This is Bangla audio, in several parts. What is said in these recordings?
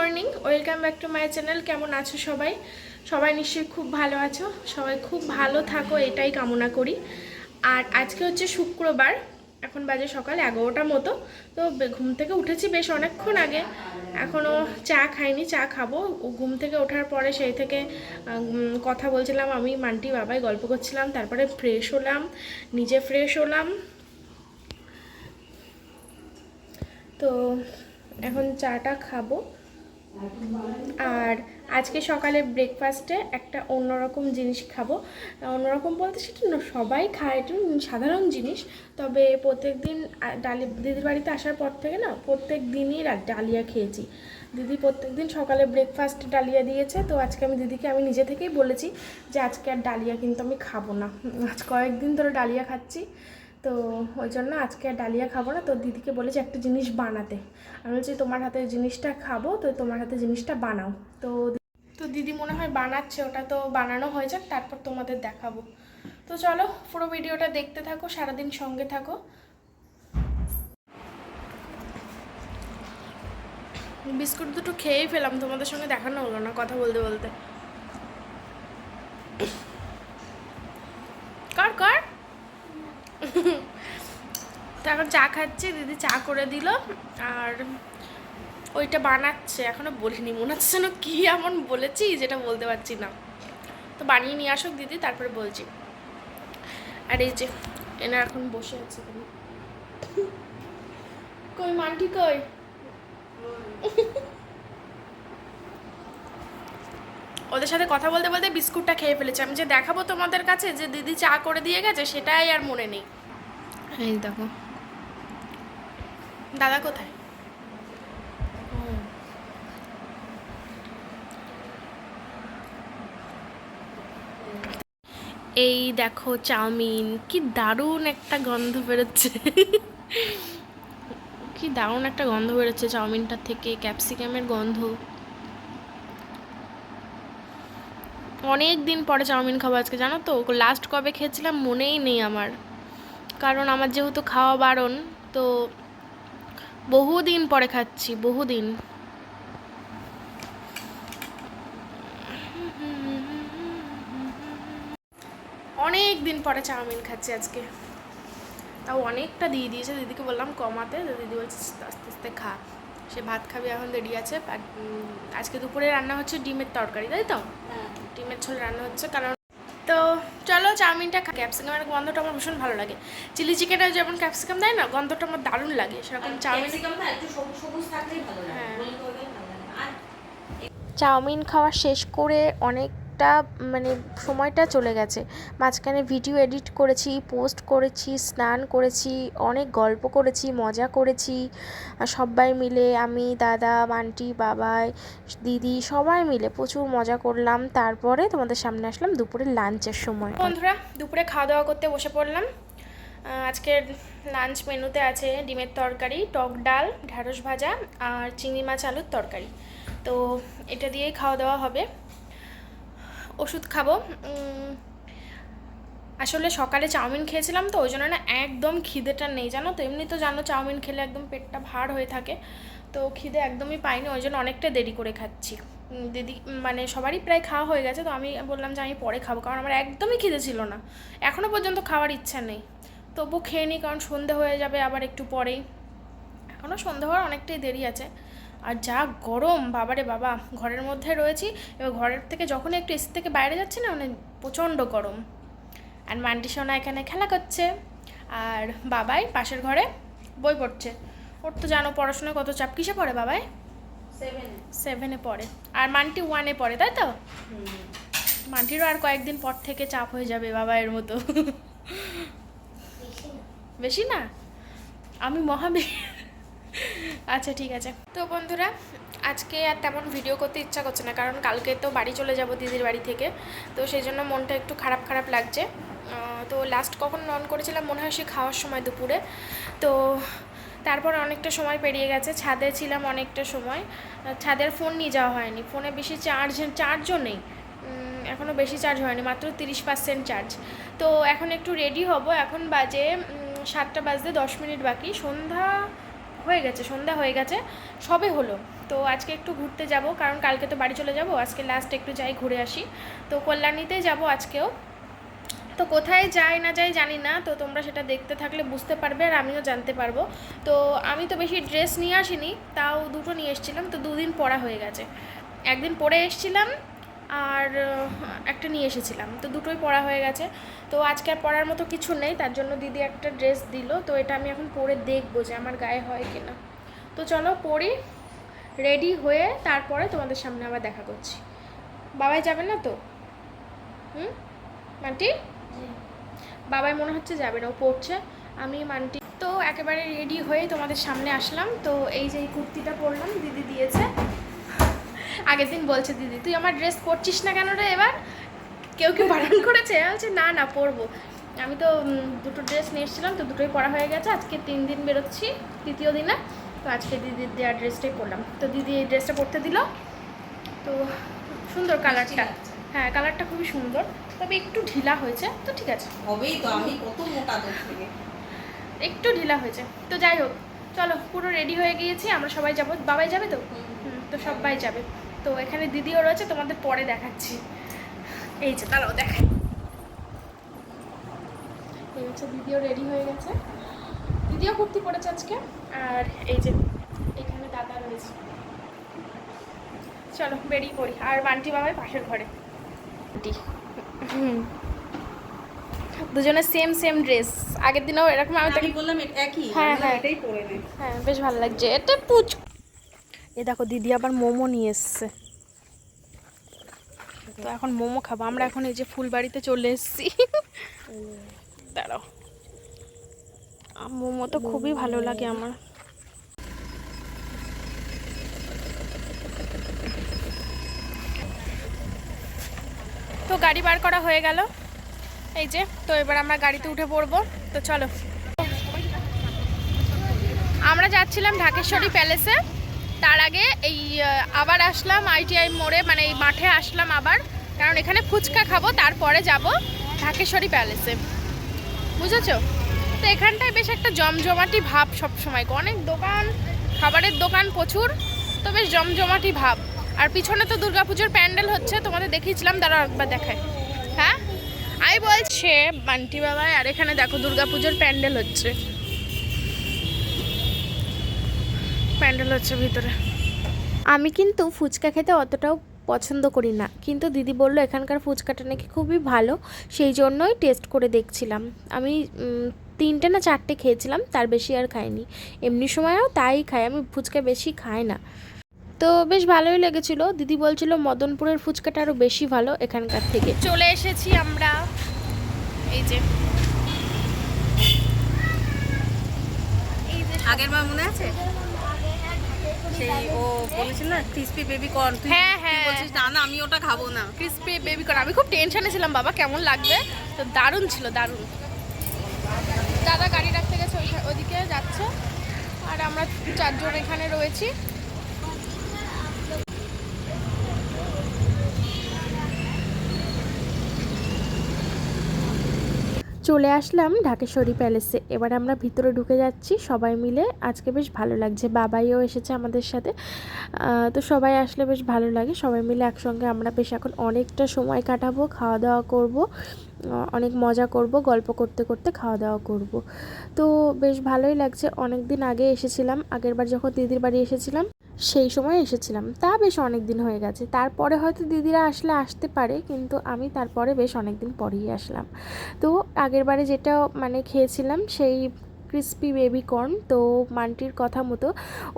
Morning, welcome back to my channel, কেমন আছো সবাই? সবাই নিশ্চয়ই খুব ভালো আছো, সবাই খুব ভালো থাকো, এটাই কামনা করি। আর আজকে হচ্ছে শুক্রবার, এখন বাজে সকাল এগারোটার মতো, তো ঘুম থেকে উঠেছি বেশ অনেকক্ষণ আগে এখনও চা খাইনি, চা খাব। ঘুম থেকে ওঠার পরে সেই থেকে কথা বলছিলাম আমি, মান্টি বাবাই গল্প করছিলাম, তারপরে ফ্রেশ হলাম, নিজে ফ্রেশ হলাম। তো এখন চাটা খাব। আর আজকে সকালে ব্রেকফাস্টে একটা অন্যরকম জিনিস খাব। অন্যরকম বলতে সেটা সবাই খায়, এটা সাধারণ জিনিস। তবে প্রত্যেক দিন ডালি, দিদির বাড়িতে আসার পর থেকে না, প্রত্যেক দিনই ডালিয়া খেয়েছি। দিদি প্রত্যেক দিন সকালে ব্রেকফাস্ট ডালিয়া দিয়েছে, তো আজকে আমি দিদিকে, আমি নিজে থেকেই বলেছি যে আজকে আর ডালিয়া কিন্তু আমি খাব না। আজ কয়েকদিন ধরে ডালিয়া খাচ্ছি। তো ওই জন্য আজকে আর ডালিয়া খাব না। তো দিদিকে বলেছি একটা জিনিস বানাতে। আমি বলছি, তোমার হাতে জিনিসটা খাব, তো তোমার হাতে জিনিসটা বানাও। তো তো দিদি মনে হয় বানাচ্ছে, ওটা তো বানানো হয়ে যাক, তারপর তোমাদের দেখাবো। তো চলো, পুরো ভিডিওটা দেখতে থাকো, সারাদিন সঙ্গে থাকো। বিস্কুট দুটো খেয়েই ফেলাম, তোমাদের সঙ্গে দেখানো হলো না, কথা বলতে বলতে। তো এখন চা খাচ্ছি, দিদি চা করে দিল আর ওইটা বানাচ্ছে, এখনও বলিনি, মনে হচ্ছে যেন কি এমন বলেছি যেটা বলতে পারছি না। তো বানিয়ে নিয়ে আসুক দিদি, তারপরে বলছি। আর এই যে, এনা এখন বসে আছে। কই, মান্টি কই? ওদের সাথে কথা বলতে বলতে বিস্কুটটা খেয়ে ফেলেছি। আমি যে দেখাবো তোমাদের কাছে যে দিদি চা করে দিয়ে গেছে সেটাই আর মনে নেই। এই দেখো। দাদা কোথায়? এই দেখো চাউমিন কি দারুণ একটা গন্ধ বেরোচ্ছে। কি দারুণ একটা গন্ধ বেরোচ্ছে চাউমিনটার থেকে ক্যাপসিকামের গন্ধ। অনেক দিন পরে চাউমিন খাব আজকে, জানো তো? লাস্ট কবে খেয়েছিলাম মনেই নেই আমার। কারণ আমার যেহেতু খাওয়া বারণ, তো বহুদিন পরে খাচ্ছি, বহুদিন। অনেক দিন পরে চাউমিন খাচ্ছি আজকে। তাও অনেকটা দিয়ে দিয়েছে, দিদিকে বললাম কমাতে দিদি বলছে, আস্তে আস্তে খা। সে ভাত খাবে এখন রেডি আছে আর আজকে দুপুরে রান্না হচ্ছে ডিমের তরকারি তাই তো? ডিমের ছোল রান্না হচ্ছে কারণ তো চলো চাউমিনটা ক্যাপসিকামের গন্ধটা আমার ভীষণ ভালো লাগে। চিলি চিকেনটা যেমন ক্যাপসিকাম দেয় না গন্ধটা আমার দারুণ লাগে। সেরকম চাউমিন ক্যাপসিকাম না একটু সবুজ সবুজ থাকলেই ভালো লাগে। হ্যাঁ। চাউমিন খাওয়া শেষ করে অনেকটা মানে সময়টা চলে গেছে। মাঝখানে ভিডিও এডিট করেছি পোস্ট করেছি, স্নান করেছি, অনেক গল্প করেছি, মজা করেছি। সবাই মিলে আমি, দাদা মান্টি বাবাই, দিদি সবাই মিলে প্রচুর মজা করলাম। তারপরে তোমাদের সামনে আসলাম দুপুরে লাঞ্চের সময়। বন্ধুরা, দুপুরে খাওয়া দাওয়া করতে বসে পড়লাম। আজকের লাঞ্চ মেনুতে আছে ডিমের তরকারি, টক ডাল, ঢ্যাঁড়স ভাজা আর চিংড়ি মাছ আলুর তরকারি। তো এটা দিয়েই খাওয়া দাওয়া হবে। ওষুধ খাব। আসলে সকালে চাউমিন খেয়েছিলাম তো, ওই জন্য না একদম খিদেটা নেই, জানো তো? এমনি তো জানো চাউমিন খেলে একদম পেটটা ভার হয়ে থাকে। তো খিদে একদমই পাইনি, ওই জন্য অনেকটা দেরি করে খাচ্ছি। দিদি মানে সবারই প্রায় খাওয়া হয়ে গেছে, তো আমি বললাম যে আমি পরে খাব, কারণ আমার একদমই খিদে ছিল না। এখনও পর্যন্ত খাওয়ার ইচ্ছা নেই। তবু খেয়ে নিই কারণ সন্ধে হয়ে যাবে আবার একটু পরেই। এখনও সন্ধে হওয়ার অনেকটাই দেরি আছে। আর যা গরম বাবারে বাবা ঘরের মধ্যে রয়েছি। এবার ঘরের থেকে যখন একটু এসি থেকে বাইরে যাচ্ছি না মানে প্রচণ্ড গরম। আর মান্টি সোনা এখানে খেলা করছে। আর বাবাই পাশের ঘরে বই পড়ছে। ওর তো জানো পড়াশোনায় কত চাপ। কিসে পড়ে বাবাই? সেভেন সেভেনে পড়ে। আর মান্টি ওয়ানে পড়ে তাই তো? মান্টিরও আর কয়েকদিন পর থেকে চাপ হয়ে যাবে বাবাইয়ের মতো। বেশি না? আমি মহাবীর আচ্ছা ঠিক আছে। তো বন্ধুরা, আজকে আর তেমন ভিডিও করতে ইচ্ছা করছে না, কারণ কালকে তো বাড়ি চলে যাব দিদির বাড়ি থেকে। তো সেই জন্য মনটা একটু খারাপ খারাপ লাগছে। তো লাস্ট কখন অন করেছিলাম, মনে হয় সে খাওয়ার সময় দুপুরে। তো তারপর অনেকটা সময় পেরিয়ে গেছে, ছাদে ছিলাম অনেকটা সময়। ছাদের ফোন নিয়ে যাওয়া হয়নি ফোনে বেশি চার্জ চার্জও নেই। এখনও বেশি চার্জ হয়নি, মাত্র তিরিশ পার্সেন্ট চার্জ তো এখন একটু রেডি হব, এখন বাজে সাতটা বাজতে দশ মিনিট বাকি। সন্ধ্যা হয়ে গেছে, সন্ধ্যা হয়ে গেছে, সবে হলো। তো আজকে একটু ঘুরতে যাব, কারণ কালকে তো বাড়ি চলে যাব, আজকে লাস্ট একটু যাই ঘুরে আসি। তো কল্যাণীতে যাব আজকেও। তো কোথায় যায় না যায় জানি না, তো তোমরা সেটা দেখতে থাকলে বুঝতে পারবে আর আমিও জানতে পারব। তো আমি তো বেশি ড্রেস নিয়ে আসিনি, তাও দুটো নিয়ে এসেছিলাম, তো দুদিন পরা হয়ে গেছে। একদিন পরে এসেছিলাম আর একটা নিয়ে এসেছিলাম। তো দুটোই পরা হয়ে গেছে। তো আজকে আর পরার মতো কিছু নেই তার জন্য দিদি একটা ড্রেস দিল। তো এটা আমি এখন পরে দেখব যে আমার গায়ে হয় কিনা। তো চলো পরি রেডি হয়ে তারপরে তোমাদের সামনে আবার দেখা করছি। বাবাই যাবে না তো? হুম? মান্টি? বাবাই মনে হচ্ছে যাবে না ও পড়ছে। আমি মান্টি। তো একেবারে রেডি হয়ে তোমাদের সামনে আসলাম। তো এই যে এই কুর্তিটা পরলাম দিদি দিয়েছে। আগের দিন বলছে দিদি তুই আমার ড্রেস পরছিস না কেন রে এবার? কেউ কেউ বারণ করেছে? বলছি না না পরবো। আমি তো দুটো ড্রেস নিয়ে এসেছিলাম তো দুটোই পরা হয়ে গেছে। আজকে তিন দিন বেরোচ্ছি তৃতীয় দিনে। তো আজকে দিদির দেওয়া ড্রেসটাই পরলাম। তো দিদি এই ড্রেসটা পরতে দিল। তো সুন্দর কালারটা হ্যাঁ কালারটা খুবই সুন্দর। তবে একটু ঢিলা হয়েছে তো ঠিক আছে। হবেই তো আমি কত মোটা একটু ঢিলা হয়েছে। তো যাই হোক চলো পুরো রেডি হয়ে গিয়েছি আমরা সবাই যাব। বাবাই যাবে তো? তো সবাই যাবে। তো এখানে দিদিও রয়েছে তোমাদের পরে দেখাচ্ছি। এই যে তারাও দেখাই। এই হচ্ছে দিদিও রেডি হয়ে গেছে। দিদিও কুর্তি পরেছে আজকে আর এই যে এখানে দাদা রয়েছে। চলো বেরিয়ে পড়ি। আর বান্টি বাবাই পাশের ঘরে। আন্টি। হুম। দুজনে সেম সেম ড্রেস আগের দিনও এরকম আমি তাকে বললাম একই। হ্যাঁ, হ্যাঁ। এটাই পরে হ্যাঁ বেশ ভালো লাগছে। এটা পুচ এ দেখো দিদি আবার মোমো নিয়ে এসছে। তো এখন মোমো খাব। আমরা এখন এই যে ফুলবাড়িতে চলে এসেছি। দাঁড়াও। মোমো তো খুবই ভালো লাগে আমার। তো গাড়ি বার করা হয়ে গেল। এই যে, তো এবার আমরা গাড়িতে উঠে পড়ব। তো চলো। আমরা যাচ্ছিলাম ঢাকেশ্বরী প্যালেসে। তার আগে এই আবার আসলাম আইটিআই মোড়ে মানে এই মাঠে আসলাম আবার, কারণ এখানে ফুচকা খাব, তারপরে যাব ঢাকেশ্বরী প্যালেসে। বুঝেছ? তো এখানটায় বেশ একটা জমজমাটি ভাব সব সময় অনেক দোকান, খাবারের দোকান প্রচুর, তো বেশ জমজমাটি ভাব। আর পিছনে তো দুর্গাপুজোর প্যান্ডেল হচ্ছে, তোমাদের দেখিয়েছিলাম দাঁড়া একবার দেখায় হ্যাঁ? আমি বলছে বান্টি বাবা আর এখানে দেখো দুর্গাপুজোর প্যান্ডেল হচ্ছে। প্যান্ডেল হচ্ছে ভিতরে। আমি কিন্তু ফুচকা খেতে অতটাও পছন্দ করি না। কিন্তু দিদি বলল এখানকার ফুচকাটা নাকি খুবই ভালো। সেই জন্যই টেস্ট করে দেখছিলাম। আমি তিনটে না চারটে খেয়েছিলাম তার বেশি আর খাইনি। এমনি সময়ও তাই খাই আমি ফুচকা বেশি খাই না। তো বেশ ভালোই লেগেছিল। দিদি বলছিল মদনপুরের ফুচকাটা আরও বেশি ভালো এখানকার থেকে। চলে এসেছি আমরা। এই যে। আগের বার মনে আছে? সেই ও বলেছিল না ক্রিসপি বেবি কর্ন তুই হ্যাঁ, হ্যাঁ। বলছিস? না না আমি ওটা খাব না। ক্রিসপি বেবি কর্ন আমি খুব টেনশনে ছিলাম বাবা কেমন লাগবে? তো দারুণ ছিল দারুণ। দাদা গাড়ি রাখতে গেছে ওইদিকে ওদিকে যাচ্ছে। আর আমরা চারজন এখানে রয়েছি। চলে আসলাম ঢাকেশ্বরী প্যালেসে। এবার আমরা ভিতরে ঢুকে যাচ্ছি, সবাই মিলে। আজকে বেশ ভালো লাগছে, বাবাইও এসেছে আমাদের সাথে। তো সবাই আসলে বেশ ভালো লাগে, সবাই মিলে একসঙ্গে আমরা বেশ এখন অনেকটা সময় কাটাবো খাওয়া দাওয়া করব অনেক মজা করব, গল্প করতে করতে খাওয়া দাওয়া করব। তো বেশ ভালোই লাগছে অনেক দিন আগে এসেছিলাম, আগেরবার যখন দিদির বাড়ি এসেছিলাম সেই সময় এসেছিলাম। তা বেশ অনেক দিন হয়ে গেছে। তারপরে হয়তো দিদিরা আসলে আসতে পারে, কিন্তু আমি তারপরে বেশ অনেক দিন পরেই আসলাম। তো আগের বারে যেটা মানে খেয়েছিলাম সেই ক্রিস্পি বেবি কর্ন তো মানটির কথা মতো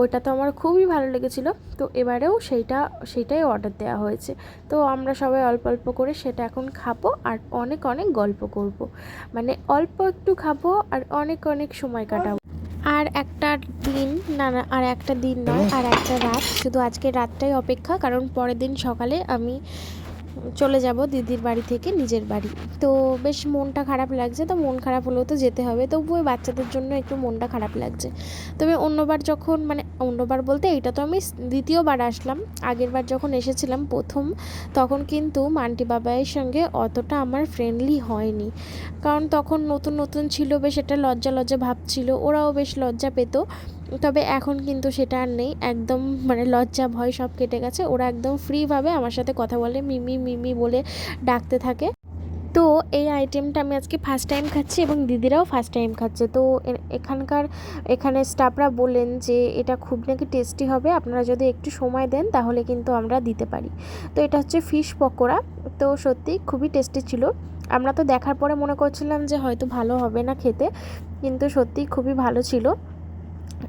ওইটা তো আমার খুবই ভালো লেগেছিলো। তো এবারেও সেইটা, সেইটাই অর্ডার দেওয়া হয়েছে। তো আমরা সবাই অল্প অল্প করে সেটা এখন খাব আর অনেক অনেক গল্প করব। মানে অল্প একটু খাব আর অনেক অনেক সময় কাটাবো। আর একটা দিন, না না, আর একটা দিন নয়, আর একটা রাত। শুধু আজকে রাতটাই অপেক্ষা, কারণ পরের দিন সকালে আমি চলে যাব দিদির বাড়ি থেকে নিজের বাড়ি। তো বেশ মনটা খারাপ লাগছে, তো মন খারাপ হলেও তো যেতে হবে। তবুও বাচ্চাদের জন্য একটু মনটা খারাপ লাগছে। তবে অন্যবার যখন মানে অন্যবার বলতে এইটা তো আমি দ্বিতীয়বার আসলাম। আগেরবার যখন এসেছিলাম প্রথম, তখন কিন্তু মান্টি বাবাইয়ের সঙ্গে অতটা আমার ফ্রেন্ডলি হয়নি। কারণ তখন নতুন নতুন ছিল, বেশ একটা লজ্জা লজ্জা ভাব ছিল, ওরাও বেশ লজ্জা পেত। তবে এখন কিন্তু সেটা আর নেই। একদম মানে লজ্জা, ভয় সব কেটে গেছে। ওরা একদম ফ্রিভাবে আমার সাথে কথা বলে, মিমি মিমি বলে ডাকতে থাকে। তো এই আইটেমটা আমি আজকে ফার্স্ট টাইম খাচ্ছি এবং দিদিরাও ফার্স্ট টাইম খাচ্ছে। তো এখানকার এখানে স্টাফরা বললেন যে এটা খুব নাকি টেস্টি হবে। আপনারা যদি একটু সময় দেন তাহলে কিন্তু আমরা দিতে পারি। তো এটা হচ্ছে ফিশ পকোড়া। তো সত্যি খুবই টেস্টি ছিল। আমরা তো দেখার পরে মনে করছিলাম যে হয়তো ভালো হবে না খেতে। কিন্তু সত্যিই খুবই ভালো ছিল।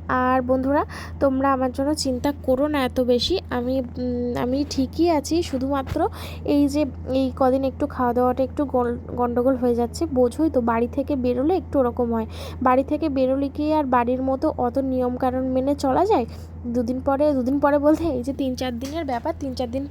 আর বন্ধুরা, তোমরা আমার জন্য চিন্তা করো না এত বেশি। আমি আমি ঠিকই আছি, শুধুমাত্র এই যে, এই কদিন একটু খাওয়া দাওয়াটা একটু গল- গন্ডগোল হয়ে যাচ্ছে। বোঝোই তো, বাড়ি থেকে বেরোলে একটু ওরকম হয়। বাড়ি থেকে বেরোলে কি আর বাড়ির মতো অত নিয়মকানুন মেনে চলা যায়? দুদিন পরে দুদিন পরে বলতে এই যে তিন চার দিনের ব্যাপার তিন চার দিন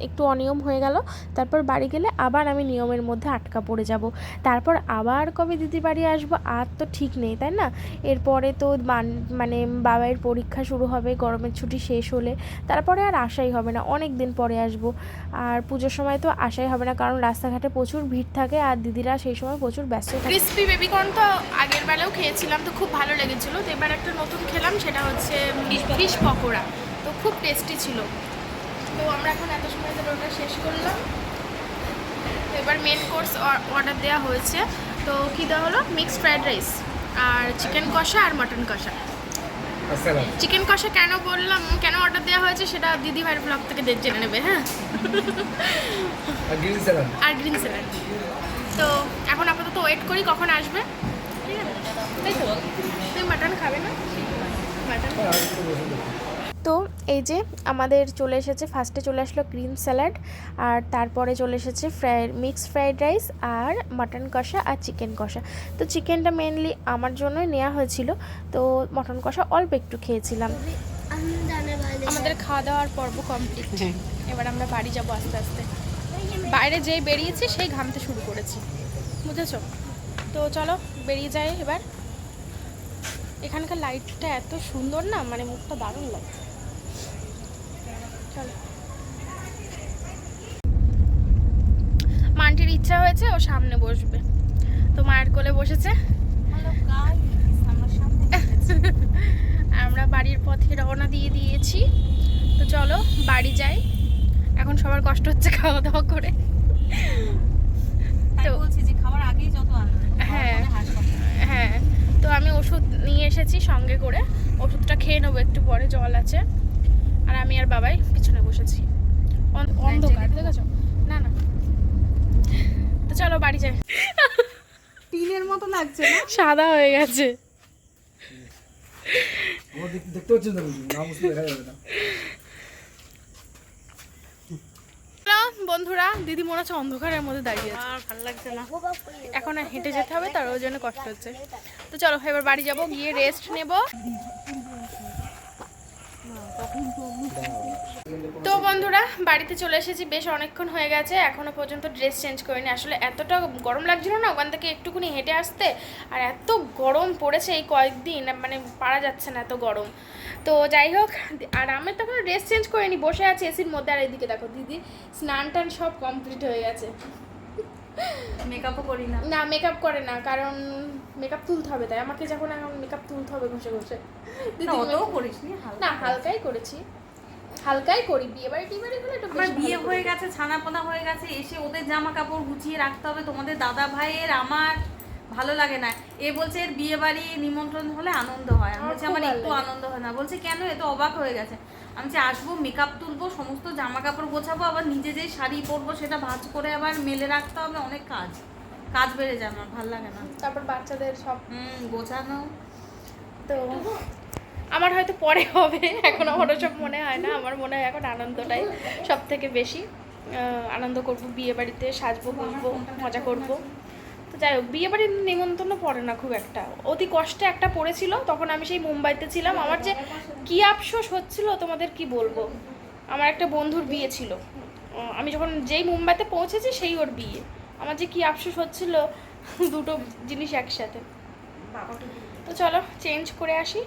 একটু অনিয়ম হয়ে গেল। তারপর বাড়ি গেলে আবার আমি নিয়মের মধ্যে আটকা পড়ে যাব। তারপর আবার কবে দিদি বাড়ি আসব আর তো ঠিক নেই, তাই না? এরপরে তো মান- বাবাইয়ের পরীক্ষা শুরু হবে, গরমের ছুটি শেষ হলে। তারপরে আর আসাই হবে না অনেক দিন পরে আসব। আর পুজোর সময় তো আসাই হবে না, কারণ রাস্তাঘাটে প্রচুর ভিড় থাকে আর দিদিরা সেই সময় প্রচুর ব্যস্ত থাকে। ক্রিসপি বেবিকর্ন তো আগের বেলাও খেয়েছিলাম, তো খুব ভালো লেগেছিল। তো এবার একটা নতুন খেলাম, সেটা হচ্ছে ফিশ পকোড়া। তো খুব টেস্টি ছিল। তো আমরা এখন এত সময় ধরে ওটা শেষ করলাম। তো এবার মেন কোর্স অর্ডার দেওয়া হয়েছে। তো কী দেওয়া হলো? মিক্সড ফ্রাইড রাইস আর চিকেন কষা আর মটন কষা। চিকেন কষা কেন বললাম? কেন অর্ডার দেওয়া হয়েছে সেটা দিদি ভাইয়ের ব্লগ থেকে দে- জেনে নেবে হ্যাঁ? আর গ্রিন স্যালাড আর গ্রিন স্যালাড তো এখন আপাতত ওয়েট করি কখন আসবে। ঠিক আছে? তাই তো? তুমি মাটন খাবে না? মাটন তো এই যে আমাদের চলে এসেছে ফার্স্টে চলে আসলো গ্রিন স্যালাড আর তারপরে চলে এসেছে ফ্রাই মিক্সড ফ্রাইড রাইস আর মাটন কষা আর চিকেন কষা। তো চিকেনটা মেনলি আমার জন্যই নেওয়া হয়েছিল তো মটন কষা অল্প একটু খেয়েছিলাম। আমাদের খাওয়া দাওয়ার পর্ব কমপ্লিট এবার আমরা বাড়ি যাব আস্তে আস্তে। বাইরে যেই বেরিয়েছি সেই ঘামতে শুরু করেছি। বুঝেছ? তো চলো বেরিয়ে যাই এবার। এখানকার লাইটটা এত সুন্দর না মানে মুখটা দারুণ লাগছে। মানটির ইচ্ছা হয়েছে ও সামনে বসবে। তো মায়ের কোলে বসেছে। আমরা বাড়ির পথে রওনা দিয়ে দিয়েছি। তো চলো বাড়ি যাই। এখন সবার কষ্ট হচ্ছে খাওয়া দাওয়া করে তো- বলছি যে খাবার আগেই যত হ্যাঁ। হ্যাঁ। তো আমি ওষুধ নিয়ে এসেছি সঙ্গে করে। ওষুধটা খেয়ে নেব একটু পরে জল আছে। আর আমি আর বাবাই পিছনে বসেছি। অন- অন্ধকার দেখেছ না না। তো চলো বাড়ি যাই। টিনের মতো লাগছে না? সাদা হয়ে গেছে। দেখতে দেখতে পাচ্ছেন না বন্ধুরা দিদি মনে হচ্ছে অন্ধকারের মধ্যে দাঁড়িয়ে আছে। আর ভালো লাগছে না। এখন আর হেঁটে যেতে হবে তার ওই জন্য কষ্ট হচ্ছে। তো চলো এবার বাড়ি যাব গিয়ে রেস্ট নেব। তো বন্ধুরা বাড়িতে চলে এসেছি বেশ অনেকক্ষণ হয়ে গেছে এখনও পর্যন্ত ড্রেস চেঞ্জ করিনি। আসলে এতটা গরম লাগছিল না ওখান থেকে একটুখানি হেঁটে আসতে আর এত গরম পড়েছে এই কয়েকদিন মানে পারা যাচ্ছে না এত গরম। তো যাই হোক আর আমি তো ড্রেস চেঞ্জ করিনি বসে আছি এসির মধ্যে আর এদিকে দেখো দিদি স্নান টান সব কমপ্লিট হয়ে গেছে। মেকআপও করি না। না মেকআপ করে না কারণ মেকআপ তুলতে হবে তাই আমাকে যখন এখন মেকআপ তুলতে হবে ঘষে ঘষে। না হালকাই করেছি। হালকাই করি বিয়ে বাড়ি টিয়ে বাড়ি একটু আমার বিয়ে হয়ে। গেছে ছানাপোনা হয়ে গেছে এসে ওদের জামা কাপড় গুছিয়ে রাখতে হবে তোমাদের দাদা ভাইয়ের আমার ভালো লাগে না। এ বলছে এর বিয়ে বাড়ি নিমন্ত্রণ হলে আনন্দ হয়। আমি বলছি আমার একটু আনন্দ হয় না। বলছে কেন? এ তো অবাক হয়ে গেছে। আমি যে আসব মেকআপ তুলবো সমস্ত জামা কাপড় গোছাবো আবার নিজে যেই শাড়ি পরবো সেটা ভাঁজ করে আবার মেলে রাখতে হবে অনেক কাজ। কাজ বেড়ে যায় আমার ভালো লাগে না। তারপর বাচ্চাদের সব। হুম গোছানো। তো আমার হয়তো পরে হবে এখন আমার সব মনে হয় না আমার মনে হয় এখন আনন্দটাই সব থেকে বেশি আনন্দ করব বিয়ে বাড়িতে সাজবো বুঝব মজা করব। তো যাই হোক বিয়ে বাড়ির নিমন্ত্রণ পড়ে না খুব একটা। অতি কষ্টে একটা পড়েছিল তখন আমি সেই মুম্বাইতে ছিলাম। আমার যে কি আফসোস হচ্ছিল তোমাদের কি বলব? আমার একটা বন্ধুর বিয়ে ছিল। আমি যখন যেই মুম্বাইতে পৌঁছেছি সেই ওর বিয়ে। আমার যে কী আফসোস হচ্ছিল দুটো জিনিস একসাথে। তো চলো চেঞ্জ করে আসি।